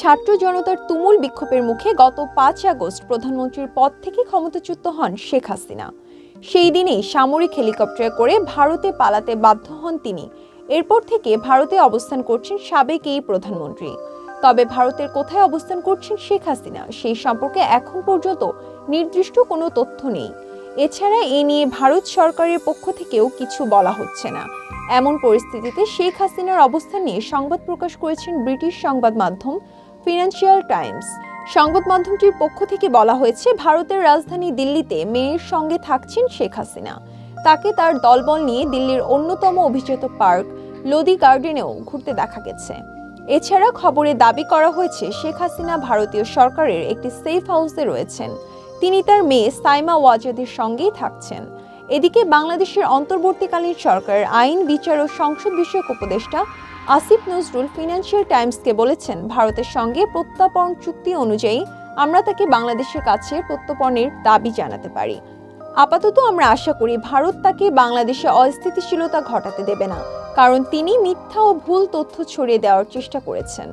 ছাত্র জনতার তুমুল বিক্ষোভের মুখে গত পাঁচ আগস্ট প্রধানমন্ত্রীর পদ থেকে ক্ষমতাচ্যুত হন শেখ হাসিনা। সেই দিনেই সামরিক হেলিকপ্টারে করে ভারতে পালাতে বাধ্য হন তিনি। এরপর থেকে ভারতে অবস্থান করছেন সাবেক এই প্রধানমন্ত্রী। তবে ভারতের কোথায় অবস্থান করছেন শেখ হাসিনা, সেই সম্পর্কে এখন পর্যন্ত নির্দিষ্ট কোনো তথ্য নেই। এছাড়া এ নিয়ে ভারত সরকারের পক্ষ থেকেও কিছু বলা হচ্ছে না। এমন পরিস্থিতিতে শেখ হাসিনার অবস্থান নিয়ে সংবাদ প্রকাশ করেছেন ব্রিটিশ সংবাদ মাধ্যম ফিনান্সিয়াল টাইমস। সংবাদ মাধ্যমটির পক্ষ থেকে বলা হয়েছে, ভারতের রাজধানী দিল্লিতে মেয়ের সঙ্গে থাকছেন শেখ হাসিনা। তাকে তার দলবল নিয়ে দিল্লির অন্যতম অভিজাত পার্ক, লোদি গার্ডেনেও ঘুরতে দেখা গেছে। এছাড়া খবরে দাবি করা হয়েছে, শেখ হাসিনা ভারতীয় সরকারের একটি সেফ হাউসে রয়েছেন। তিনি তার মেয়ে সাইমা ওয়াজেদের সঙ্গেই থাকছেন। এদিকে বাংলাদেশের অন্তর্বর্তীকালীন সরকারের আইন, বিচার ও সংসদ বিষয়ক উপদেষ্টা আসিফ নজরুল ফিনান্সিয়াল টাইমসকে বলেছেন, ভারতের সঙ্গে প্রত্যাপন চুক্তি অনুযায়ী আমরা তাকে বাংলাদেশের কাছে প্রত্যর্পণের দাবি জানাতে পারি। আপাতত আমরা আশা করি ভারত তাকে বাংলাদেশে অস্থিতিশীলতা ঘটাতে দেবে না, কারণ তিনি মিথ্যা ও ভুল তথ্য ছড়িয়ে দেওয়ার চেষ্টা করেছেন।